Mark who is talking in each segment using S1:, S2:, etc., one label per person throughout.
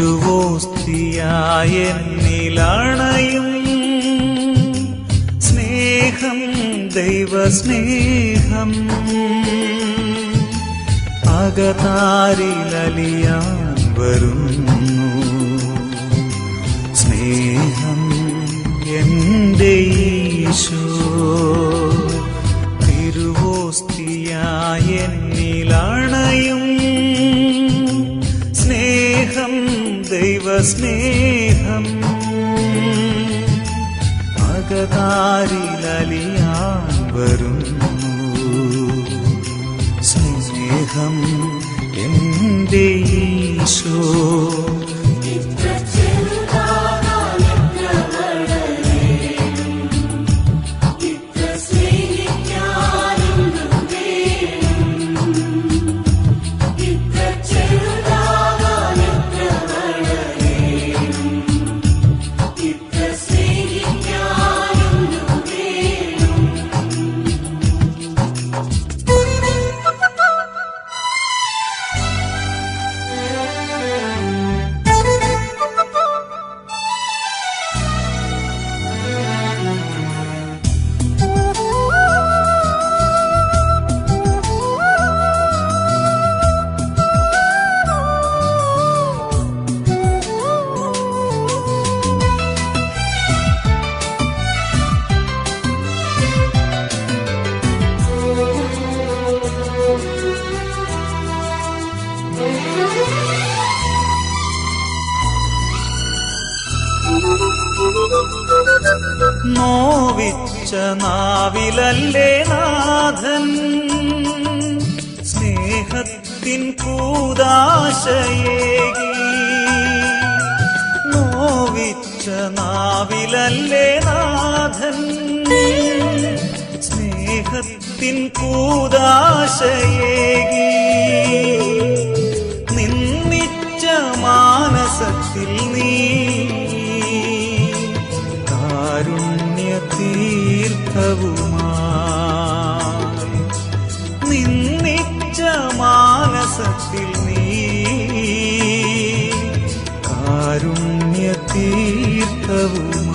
S1: തിരുവോസ്തിയായ നിലണയും സ്നേഹം ദൈവസ്നേഹം. അകതാരിലലിയാൻ വരുന്നു. സ്നേഹം എന്റെ ഈശോ. തിരുവോസ്തിയായ എന്നിലണയും ദൈവസ്നേഹം. അകതാരിലലിയാൻ വരുന്നു. സ്നേഹം ഈശോ. നോവിച്ച നാവിലല്ലേ നാഥൻ? സ്നേഹത്തിൻ കൂതാശയേകി. നോവിച്ച നാവിലല്ലേ നാഥൻ? സ്നേഹത്തിൻ കൂതാശയേകി. തീർത്ഥവുമായി നിന്നിച്ച മാനസത്തിൽ നീ കാരുണ്യ തീർത്ഥവുമായി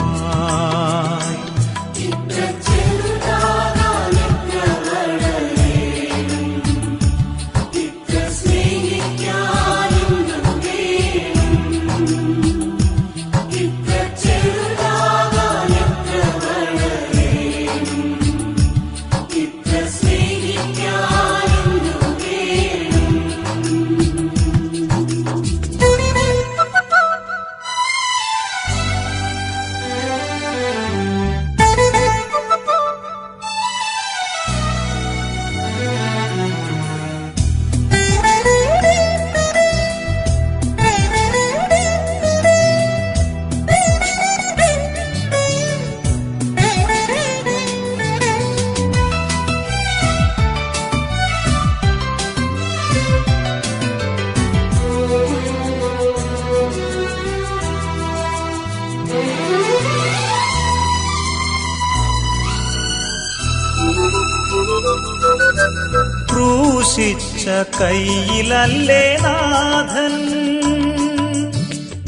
S1: ക്രൂശിച്ച കയ്യിലല്ലേ നാഥൻ?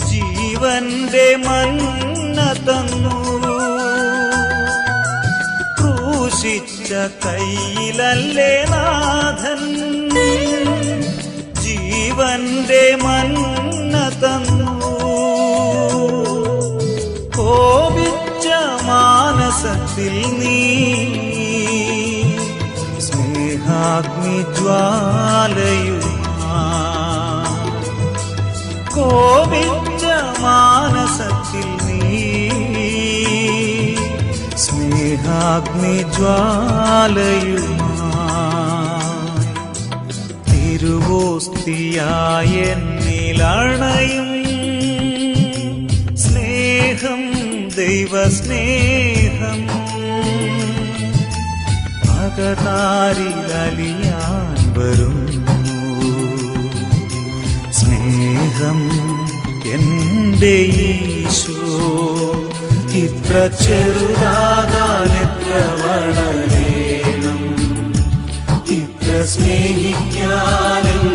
S1: ജീവന്റെ മന്ന തന്നു. ക്രൂശിച്ച കയ്യിലല്ലേ നാഥൻ? ജീവന്റെ മന്ന തന്നു. കോപിച്ച മാനസത്തിൽ നീ സ്നേഹാഗ്നി ജ്വാലയുമാ കോപിച്ച മാനസത്തിൽ നീ സ്നേഹാഗ്നി ജ്വാലയുമാ തിരുവോസ്തിയായ നിലണയും സ്നേഹം ദൈവസ്നേഹം. അകതാരിലലിയാൻ വരുന്നു. സ്നേഹം എന്റെ ഈശോ ഇത്ര ചെറുതാകാനെത്ര വളരെ ഇത്ര സ്നേഹിക്കാനും